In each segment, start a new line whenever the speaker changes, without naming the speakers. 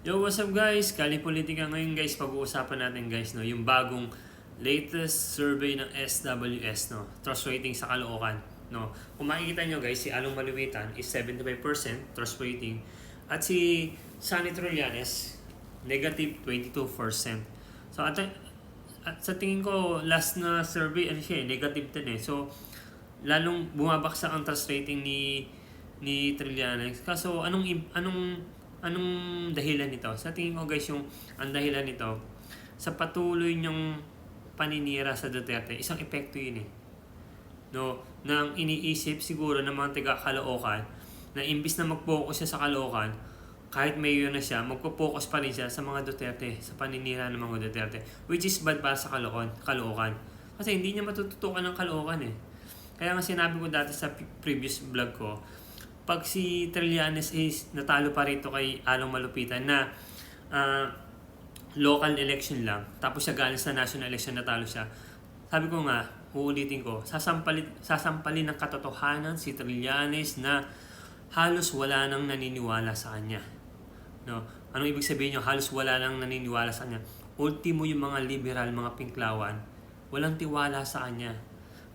Yo, what's up guys? Kali Politika ngayon guys, pag-uusapan natin guys, no, yung bagong latest survey ng SWS, no, trust rating sa Caloocan, no. Kung makikita nyo guys, si Along Maluwitan is 75% trust rating at si Sunny Trillanes, negative 22%. So at, at sa tingin ko, last na survey, ano siya, eh, negative din eh. So, lalong bumabaksak ang trust rating ni ni Trillanes. Kaso anong anong anong dahilan nito? Sa tingin ko guys, yung ang dahilan nito sa patuloy niyong paninira sa Duterte, isang epekto yun eh. No, nang iniisip siguro ng mga taga Caloocan na imbis na mag-focus siya sa Caloocan, kahit mayor na siya, magpo-focus pa rin siya sa mga Duterte, sa paninira ng mga Duterte, which is bad para sa Caloocan, Caloocan. Kasi hindi niya matututukan ng Caloocan eh. Kaya nga sinabi ko dati sa previous vlog ko, pag si Trillanes is natalo pa rito kay Along Malupitan na ah, local election lang, tapos siya galing sa national election natalo siya, sabi ko nga, uulitin ko, sasampalin, sasampalin ng katotohanan si Trillanes na halos wala nang naniniwala sa kanya. No? Anong ibig sabihin nyo? Halos wala nang naniniwala sa kanya. Ultimo yung mga liberal, mga pinklawan, walang tiwala sa kanya.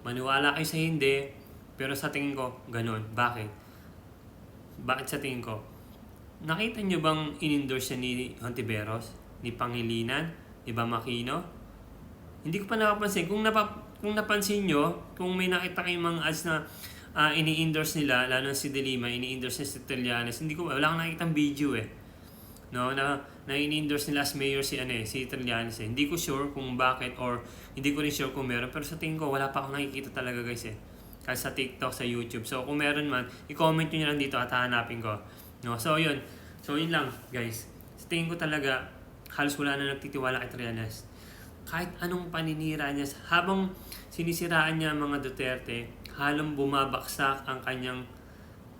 Maniwala kayo sa hindi, pero sa tingin ko, ganun. Bakit? Bakit sa tingin ko? Nakita nyo bang in-endorse siya ni Hontiveros? Ni Pangilinan? Ni Bamakino? Hindi ko pa napapansin. Kung, napa, kung napansin nyo, kung may nakita kayong mga ads na ah, ini-endorse nila, lalo si Delima, ini-endorse niya si Trillanes, hindi ko, wala akong nakikita video eh. No, na, na ini-endorse nila as mayor si, ano, eh, si Trillanes eh. Hindi ko sure kung bakit or hindi ko rin sure kung meron. Pero sa tingin ko, wala pa akong nakikita talaga guys eh. Kahit sa TikTok, sa YouTube. So kung meron man, i-comment nyo lang dito at hahanapin ko. No, so yun. So yun lang guys. Sa tingin ko talaga, halos wala na nagtitiwala kay Trillanes. Kahit anong paninira niya, habang sinisiraan niya mga Duterte, halong bumabaksak ang kanyang,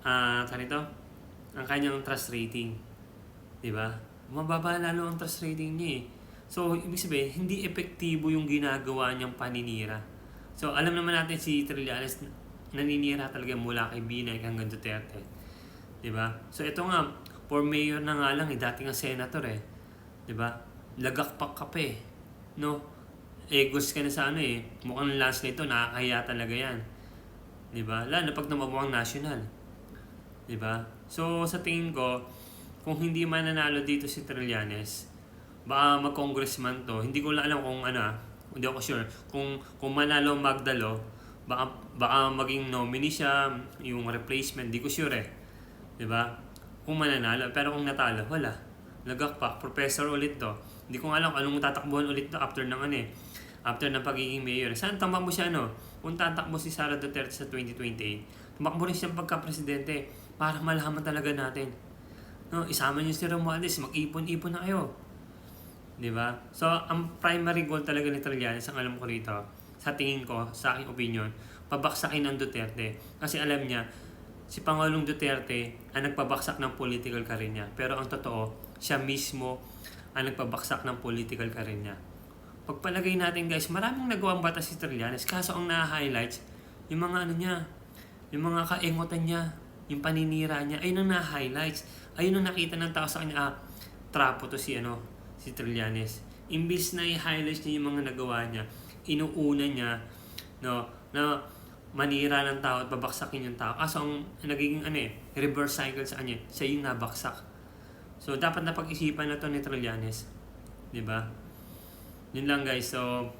ah, uh, ito? Ang kanyang trust rating. Di ba? Mababa lalo ang trust rating niya eh. So, ibig sabihin, hindi epektibo yung ginagawa niyang paninira. So, alam naman natin si Trillanes, naninira talaga mula kay Binay hanggang Duterte. Ba? So, ito nga, for mayor na nga lang, eh, dati nga senator eh. Ba? Lagakpak ka pa eh. No? Egos ka na sa ano eh. Mukhang last nito, nakakahiya talaga yan. Ba? Lalo na pag namamuang national. Ba? So, sa tingin ko, kung hindi man nanalo dito si Trillanes, baka mag-congressman to. Hindi ko lang alam kung ano, ah. hindi ako sure. Kung, kung manalo Magdalo, baka, baka maging nominee siya, yung replacement, di ko sure eh. ba? Kung mananalo, pero kung natalo, wala. Lagakpak, professor ulit to. Hindi ko alam anong tatakbuhan ulit to after ng ano eh. After ng pagiging mayor. Saan tamakbo siya ano? Kung tatakbo si Sara Duterte sa 2028, tumakbo rin siya pagka-presidente para malaman talaga natin. No, isama niyo si Romualdez, mag-ipon-ipon na kayo. 'Di ba? So, ang primary goal talaga ni Trillanes, ang alam ko rito, sa tingin ko, sa aking opinion, pabaksakin ang Duterte. Kasi alam niya, si Pangulong Duterte ang nagpabaksak ng political career niya. Pero ang totoo, siya mismo ang nagpabaksak ng political career niya. Pagpalagay natin guys, maraming nagawang batas si Trillanes. Kaso ang na-highlights, yung mga ano niya, yung mga kaingotan niya, yung paninira niya, ayun ang na-highlights. Ayun ang nakita ng tao sa kanya, ah, trapo to si ano, si Trillanes. Imbis na i-highlights niya yung mga nagawa niya, inuuna niya, no, na manira ng tao at babaksakin yung tao. Kaso ang nagiging ano eh, reverse cycle sa kanya, siya yung nabaksak. So, dapat na pag-isipan na to ni Trillanes. Di ba? Yun lang guys. So,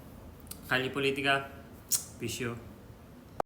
Kali Politika, peace.